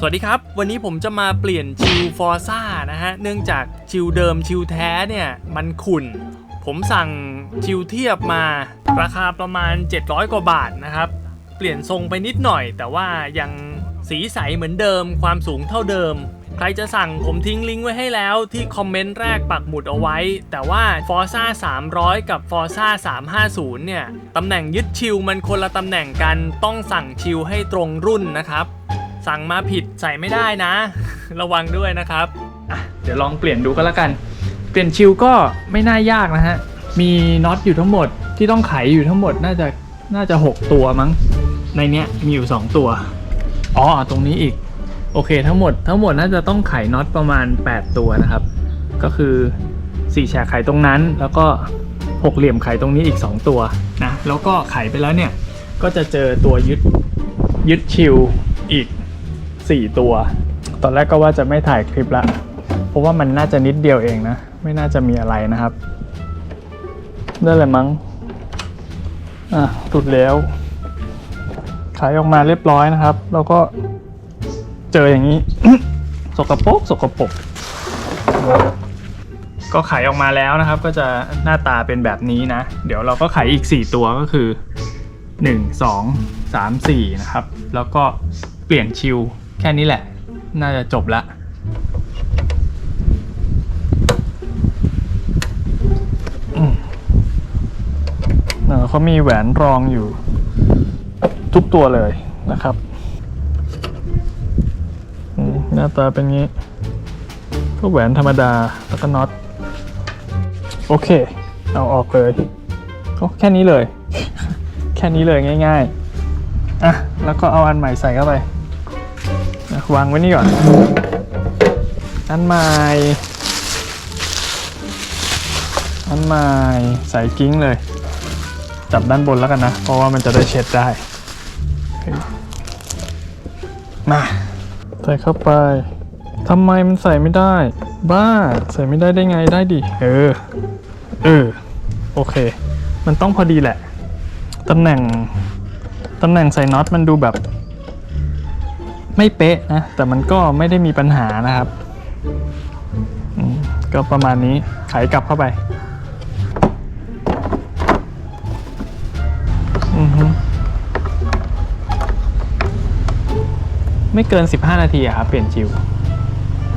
สวัสดีครับ วันนี้ผมจะมาเปลี่ยนชิลฟอร์ซ่านะฮะ เนื่องจากชิลเดิมชิลแท้เนี่ยมันขุ่น ผมสั่งชิลเทียบมาราคาประมาณ 700 กว่าบาทนะครับ เปลี่ยนทรงไปนิดหน่อย แต่ว่ายังสีใสเหมือนเดิม ความสูงเท่าเดิม ใครจะสั่งผมทิ้งลิงก์ไว้ให้แล้วที่คอมเมนต์แรกปักหมุดเอาไว้ แต่ว่า Forza 300 กับ Forza 350 เนี่ยตำแหน่งยึดชิลมันคนละตำแหน่งกันต้องสั่งชิลให้ตรงรุ่นนะครับ สั่งมาผิดใส่ไม่ได้นะ ระวังด้วยนะครับอะเดี๋ยวลองเปลี่ยนดูก็แล้วกัน เปลี่ยนชิลก็ไม่น่ายากนะฮะ มีน็อตอยู่ทั้งหมดที่ต้องไขอยู่ทั้งหมดน่าจะน่าจะ 6 ตัวมั้ง ในเนี้ยมีอยู่ 2 ตัว อ๋อ ตรงนี้อีก โอเคทั้งหมดทั้งหมดน่าจะต้องไขน็อตประมาณ 8 ตัวนะครับ ก็คือ4แฉกไขตรงนั้น แล้วก็6เหลี่ยมไขตรงนี้อีก 2 ตัวนะ แล้วก็ไขไปแล้วเนี่ย ก็จะเจอตัวยึดยึดชิลอีก 4 ตัว ตอนแรกก็ว่าจะไม่ถ่ายคลิปละ เพราะว่ามันน่าจะนิดเดียวเองนะ ไม่น่าจะมีอะไรนะครับ ได้เลยมั้ง อะตุดแล้วขายออกมาเรียบร้อยนะครับ แล้วก็เจออย่างนี้ สกปรกสกปรกก็ขายออกมาแล้วนะครับ ก็จะหน้าตาเป็นแบบนี้นะ เดี๋ยวเราก็ขายอีก 4 ตัวก็คือ 1 2 3 4 นะครับ แล้วก็เปลี่ยนชิล แค่นี้แหละ น่าจะจบละเขามีแหวนรองอยู่ ทุกตัวเลยนะครับหน้าตาเป็นงี้ ก็แหวนธรรมดาแล้วก็น็อต โอเค เอาออกเลยก็แค่นี้เลย แค่นี้เลยง่าย ๆ อะ แล้วก็เอาอันใหม่ใส่เข้าไป วางไว้นี่ก่อน อันใหม่ อันใหม่ใส่กิ้งเลย จับด้านบนแล้วกันนะ เพราะว่ามันจะได้เช็ดได้ มา ใส่เข้าไปทำไมมันใส่ไม่ได้ บ้า ใส่ไม่ได้ได้ไงได้ดิ เออ เออ โอเค มันต้องพอดีแหละ ตำแหน่ง ตำแหน่งใส่น็อตมันดูแบบ ไม่เป๊ะนะ แต่มันก็ไม่ได้มีปัญหานะครับก็ประมาณนี้ไขกลับเข้าไปไม่เกิน 15 นาทีครับเปลี่ยนชิว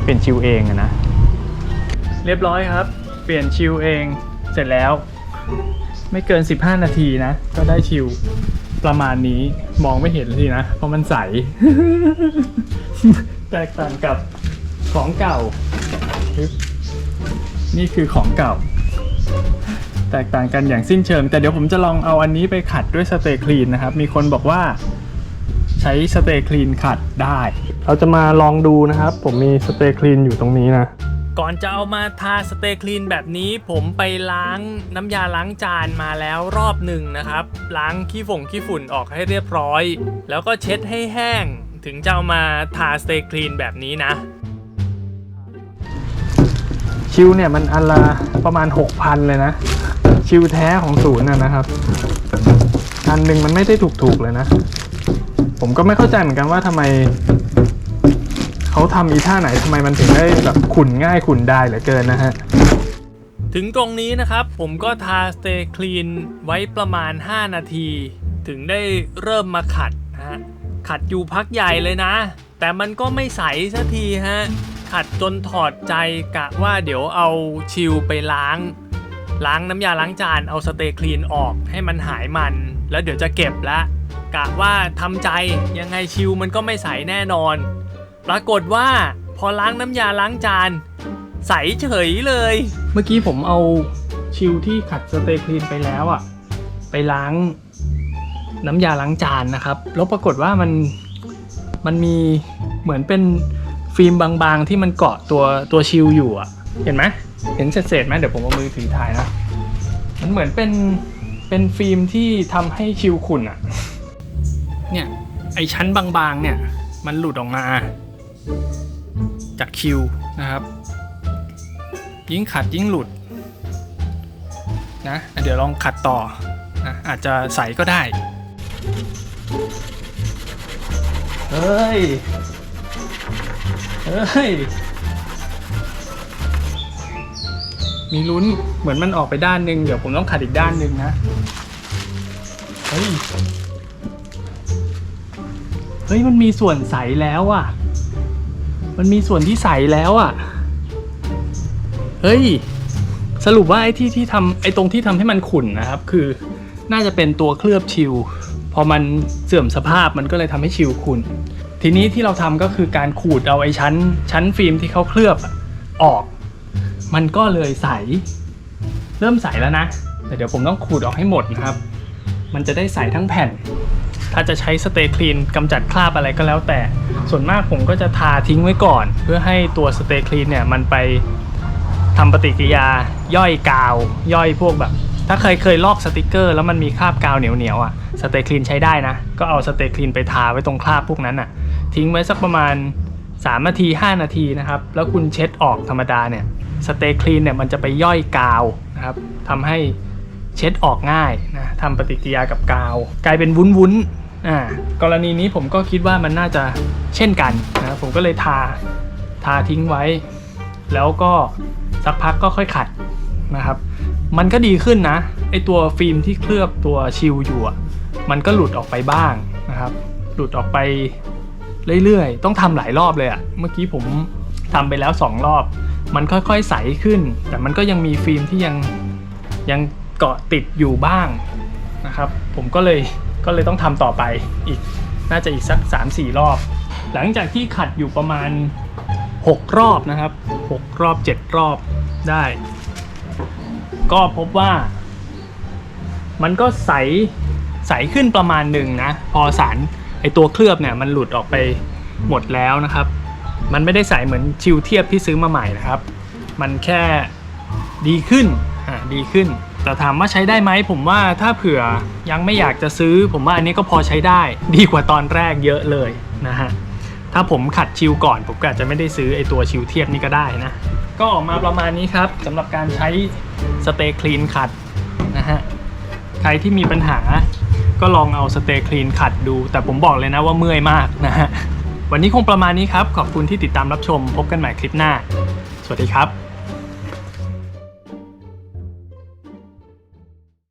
เปลี่ยนชิวเองนะ เรียบร้อยครับ เปลี่ยนชิวเองเสร็จแล้ว ไม่เกิน 15 นาทีนะ ก็ได้ชิว ประมาณนี้มองไม่เห็นเลยนะ เพราะมันใส แตกต่างกับของเก่า นี่คือของเก่า แตกต่างกันอย่างสิ้นเชิง แต่เดี๋ยวผมจะลองเอาอันนี้ไปขัดด้วยสเตย์คลีนนะครับ มีคนบอกว่าใช้สเตย์คลีนขัดได้ เราจะมาลองดูนะครับ ผมมีสเตย์คลีนอยู่ตรงนี้นะ ก่อนจะเอามาทาสเตย์คลีนแบบนี้ผมไปล้างน้ำยาล้างจานมาแล้วรอบหนึ่งนะครับ ล้างขี้ฝงขี้ฝุ่นออกให้เรียบร้อย แล้วก็เช็ดให้แห้ง ถึงจะเอามาทาสเตย์คลีนแบบนี้นะ ชิวเนี่ยมันอันละประมาณ 6,000 เลยนะ ชิวแท้ของศูนย์นะนะครับ อันหนึ่งมันไม่ได้ถูกๆเลยนะ ผมก็ไม่เข้าใจเหมือนกันว่าทำไม เขาทำอีท่าไหนทำไมมันถึงได้แบบขุนง่ายขุนได้เหลือเกินนะฮะ ถึงตรงนี้นะครับ ผมก็ทา Stay Clean ไว้ประมาณ 5 นาที ถึงได้เริ่มมาขัดนะฮะ ขัดอยู่พักใหญ่เลยนะ แต่มันก็ไม่ใสสักทีฮะ ขัดจนถอดใจกะว่าเดี๋ยวเอาชิลไปล้าง ล้างน้ำยาล้างจานเอาสเตย์คลีนออกให้มันหายมัน แล้วเดี๋ยวจะเก็บละกะว่าทำใจยังไงชิลมันก็ไม่ใสแน่นอน ปรากฏว่าพอล้างน้ำยาล้างจาน ใสเฉยเลย เมื่อกี้ผมเอาชิลที่ขัดสเตย์คลีนไปแล้วอะไปล้างน้ำยาล้างจานนะครับ แล้วปรากฏว่ามันมันมีเหมือนเป็นฟิล์มบางๆ ที่มันเกาะตัวตัวชิลอยู่อะเห็นไหมเห็นเศษๆไหมเดี๋ยวผมเอามือถือถ่ายนะ มันเหมือนเป็นเป็นฟิล์มที่ทำให้ชิลขุ่นอะเนี่ยไอชั้นบางๆเนี่ยมันหลุดออกมา จากคิวนะครับยิ่งขัดยิ่งหลุดนะเดี๋ยวลองขัดต่อนะอาจจะใสก็ได้ เฮ้ย เฮ้ย มีลุ้นเหมือนมันออกไปด้านหนึ่งเดี๋ยวผมต้องขัดอีกด้านหนึ่งนะ เฮ้ย เฮ้ย มันมีส่วนใสแล้วอะ มันมีส่วนที่ใสแล้วอะ เฮ้ย สรุปว่าไอ้ที่ที่ทำไอ้ตรงที่ทำให้มันขุ่นนะครับ คือน่าจะเป็นตัวเคลือบชิลพอมันเสื่อมสภาพมันก็เลยทำให้ชิลขุ่นทีนี้ที่เราทำก็คือการขูดเอาไอ้ชั้น ชั้นฟิล์มที่เขาเคลือบอออกมันก็เลยใส เริ่มใสแล้วนะ แต่เดี๋ยวผมต้องขูดออกให้หมดนะครับ มันจะได้ใสทั้งแผ่น ถ้าจะใช้สเตย์คลีนกำจัดคราบอะไรก็แล้วแต่ ส่วนมากผมก็จะทาทิ้งไว้ก่อน เพื่อให้ตัวสเตย์คลีนเนี่ยมันไปทำปฏิกิริยาย่อยกาว ย่อยพวกแบบ ถ้าเคยเคยลอกสติกเกอร์ แล้วมันมีคราบกาวเหนียวๆอะสเตย์คลีนใช้ได้นะ ก็เอาสเตย์คลีนไปทาไว้ตรงคราบพวกนั้นอะ ทิ้งไว้สักประมาณ3นาที 5 นาทีนะครับ แล้วคุณเช็ดออกธรรมดาเนี่ยสเตย์คลีนเนี่ยมันจะไปย่อยกาวนะครับทำให้เช็ดออกง่ายนะทำปฏิกิริยากับกาว กลายเป็นวุ้นๆ อ่ากรณีนี้ผมก็คิดว่ามันน่าจะเช่นกันนะผมก็เลยทาทาทิ้งไว้ แล้วก็สักพักก็ค่อยขัดนะครับ มันก็ดีขึ้นนะไอตัวฟิล์มที่เคลือบตัวชิลอยู่มันก็หลุดออกไปบ้างนะครับ หลุดออกไปเรื่อยๆ ต้องทำหลายรอบเลยอะเมื่อกี้ผมทำไปแล้ว 2 รอบ มันค่อยๆใสขึ้น แต่มันก็ยังมีฟิล์มที่ยังยังเกาะติดอยู่บ้างนะครับ ผมก็เลย ก็เลยต้องทำต่อไปอีกน่าจะอีกสัก 3-4 รอบ หลังจากที่ขัดอยู่ประมาณ 6 รอบนะครับ 6 รอบ 7 รอบได้ ก็พบว่า มันก็ใสใสขึ้นประมาณหนึ่งนะ พอสารไอตัวเคลือบเนี่ยมันหลุดออกไปหมดแล้วนะครับ มันไม่ได้ใสเหมือนชิวเทียบที่ซื้อมาใหม่นะครับ มันแค่ดีขึ้นอ่าดีขึ้น แต่ถามว่าใช้ได้ไหมผมว่าถ้าเผื่อยังไม่อยากจะซื้อ ผมว่าอันนี้ก็พอใช้ได้ ดีกว่าตอนแรกเยอะเลยนะฮะถ้าผมขัดชิวก่อน ผมก็อาจจะไม่ได้ซื้อไอตัวชิวเทียบนี่ก็ได้นะ ก็ออกมาประมาณนี้ครับสำหรับการใช้สเตย์คลีนขัดนะฮะใครที่มีปัญหาก็ลองเอาสเตย์คลีนขัดดู แต่ผมบอกเลยนะว่าเมื่อยมากนะฮะวันนี้คงประมาณนี้ครับ ขอบคุณที่ติดตามรับชม พบกันใหม่คลิปหน้า สวัสดีครับ